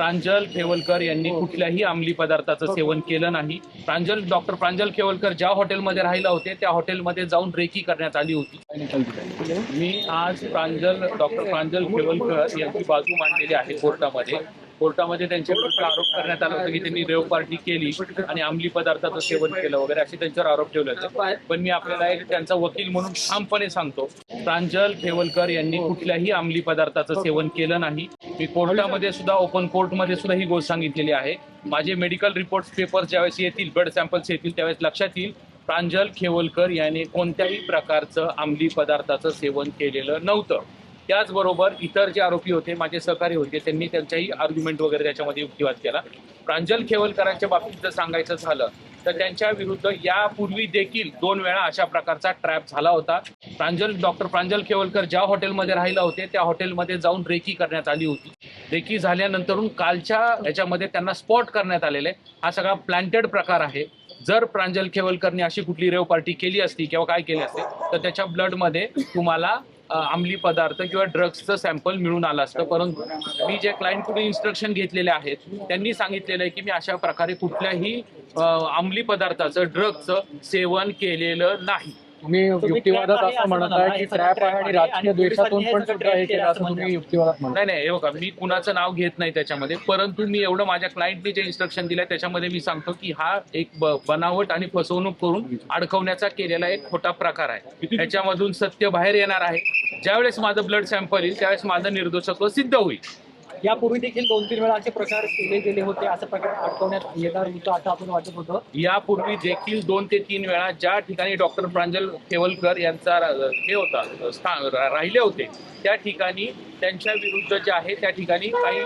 प्रांजल खेवलकर यांनी कुठल्याही अंमली पदार्थाचं सेवन केलं नाही. प्रांजल डॉक्टर प्रांजल खेवलकर ज्या हॉटेलमध्ये राहिला होते त्या हॉटेलमध्ये जाऊन रेकी करण्यात आली होती. मी आज प्रांजल डॉक्टर प्रांजल खेवलकर यांची बाजू मांडलेली आहे कोर्टामध्ये. कोर्टामध्ये त्यांच्या विरुद्ध आरोप करण्यात आला होता की त्यांनी रेव पार्टी केली आणि अंमली पदार्थाचं सेवन केलं वगैरे असे त्यांच्यावर आरोप ठेवले होते. पण मी आपल्याला एक त्यांचा वकील म्हणून ठामपणे सांगतो प्रांजल खेवलकर यांनी कुठल्याही अंमली पदार्थाचं सेवन केलं नाही. मी कोर्टामध्ये सुद्धा ओपन कोर्टमध्ये सुद्धा ही गोष्ट सांगितलेली आहे. माझे मेडिकल रिपोर्ट पेपर ज्यावेळेस येतील ब्लड सॅम्पल्स येतील त्यावेळेस लक्षात येईल प्रांजल खेवलकर याने कोणत्याही प्रकारचं अंमली पदार्थाचं सेवन केलेलं नव्हतं. त्याचबरोबर इतर जे आरोपी होते माझे सहकारी होते त्यांनी त्यांच्याही आर्ग्युमेंट वगैरे त्याच्यामध्ये युक्तिवाद केला. प्रांजल खेवलकरांच्या बाबतीत जर सांगायचं झालं तर त्यांच्या विरुद्ध यापूर्वी देखील दोन वेळा अशा प्रकारचा ट्रॅप झाला होता. प्रांजल डॉक्टर प्रांजल खेवलकर ज्या हॉटेलमध्ये राहिला होते त्या हॉटेलमध्ये जाऊन रेकी करण्यात आली होती. रेकी झाल्यानंतरून कालच्या याच्यामध्ये त्यांना स्पॉट करण्यात आलेले. हा सगळा प्लॅन्टेड प्रकार आहे. जर प्रांजल खेवलकरने अशी कुठली रेव पार्टी केली असती किंवा काय केली असते तर त्याच्या ब्लडमध्ये तुम्हाला अंमली पदार्थ किंवा ड्रग्सचं सॅम्पल मिळून आलं असतं. परंतु मी जे क्लायंटकडून इन्स्ट्रक्शन घेतलेले आहेत त्यांनी सांगितलेलं आहे की मी अशा प्रकारे कुठल्याही अंमली पदार्थाचं ड्रगचं सेवन केलेलं नाही. तुम्ही युक्तिवादात असं म्हणत आहे की ट्रॅप आहे आणि राजकीय द्वेषातून पण सुद्धा हे केलं असं तुम्ही युक्तिवादात म्हणताय. नाही नाही हे बघा मी कुणाचं नाव घेत नाही त्याच्यामध्ये परंतु मी एवढं माझ्या क्लायंटने जे इन्स्ट्रक्शन दिलंय त्याच्यामध्ये मी सांगतो की हा एक ब- बनावट आणि फसवणूक करून अडकवण्याचा केलेला एक खोटा प्रकार आहे. त्याच्यामधून सत्य बाहेर येणार आहे. ज्यावेळेस माझं ब्लड सॅम्पल येईल त्यावेळेस माझं निर्दोषत्व सिद्ध होईल. यापूर्वी देखील दोन तीन वेळा असे प्रकार केले गेले होते असं प्रकार अडकवण्यात येणार होतं असं आपण वाटत होतं. यापूर्वी देखील दोन ते तीन वेळा ज्या ठिकाणी डॉक्टर प्रांजल केवलकर यांचा हे होता स्थान राहिले होते त्या ठिकाणी त्यांच्या विरुद्ध जे आहे त्या ठिकाणी काही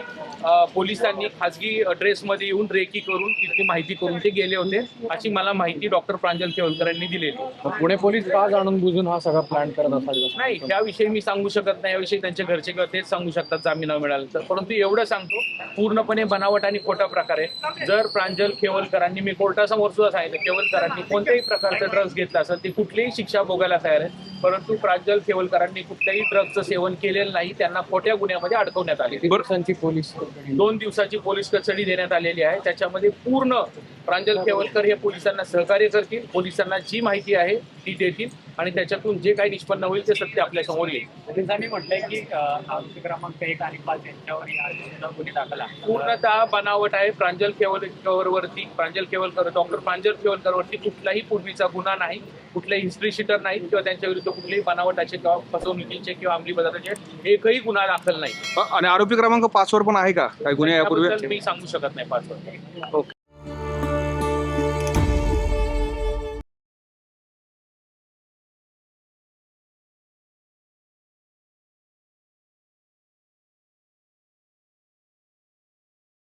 पोलिसांनी खाजगी ड्रेसमध्ये येऊन रेकी करून तिथली माहिती करून ते गेले होते. अशी मला माहिती डॉक्टर प्रांजल खेवलकर यांनी दिलेली पुणे पोलीस का जाणून बुजून हा सगळा प्लॅन करत असाल? नाही त्याविषयी मी सांगू शकत नाही. याविषयी त्यांचे घरचे किंवा तेच सांगू शकतात जामीन न मिळालं तर. परंतु एवढं सांगतो पूर्णपणे बनावट आणि खोटा प्रकार आहे. जर प्रांजल खेवलकरांनी मी कोर्टासमोर सुद्धा सांगितलं खेवलकरांनी कोणत्याही प्रकारचं ड्रग्ज घेतलं असेल ते कुठलीही शिक्षा भोगायला तयार आहे. परंतु प्रांजल खेवलकरांनी कुठल्याही ड्रग्जचं सेवन केलेलं नाही त्यांना खोट्या गुन्ह्यामध्ये अडकवण्यात आले. दिवसांची पोलीस दोन दिवसाची पोलीस कस्टडी देण्यात आलेली आहे. त्याच्यामध्ये पूर्ण प्रांजल खेवलकर हे पोलिसांना सहकार्य करतील. पोलिसांना जी माहिती आहे ती देतील. आणि त्याच्यातून जे काही निष्पन्न होईल ते सत्य आपल्यासमोर येईल. पोलिसांनी म्हटलंय की क्रमांक एक आणि पाच यांच्यावर गुन्हे दाखल आहे पूर्णतः बनावट आहे प्रांजल केवलकरवरती. प्रांजल केवलकर डॉक्टर प्रांजल केवलकरवरती कुठलाही पूर्वीचा गुन्हा नाही कुठलेही हिस्ट्री शीटर नाहीत किंवा त्यांच्या विरुद्ध कुठलेही बनावटाचे किंवा फसवणुकीचे किंवा अंमली पदार्थाचे एकही गुन्हा दाखल नाही. आणि आरोपी क्रमांक पाच वर पण आहे का? काही गुन्हे यापूर्वी? मी सांगू शकत नाही पाच ओके.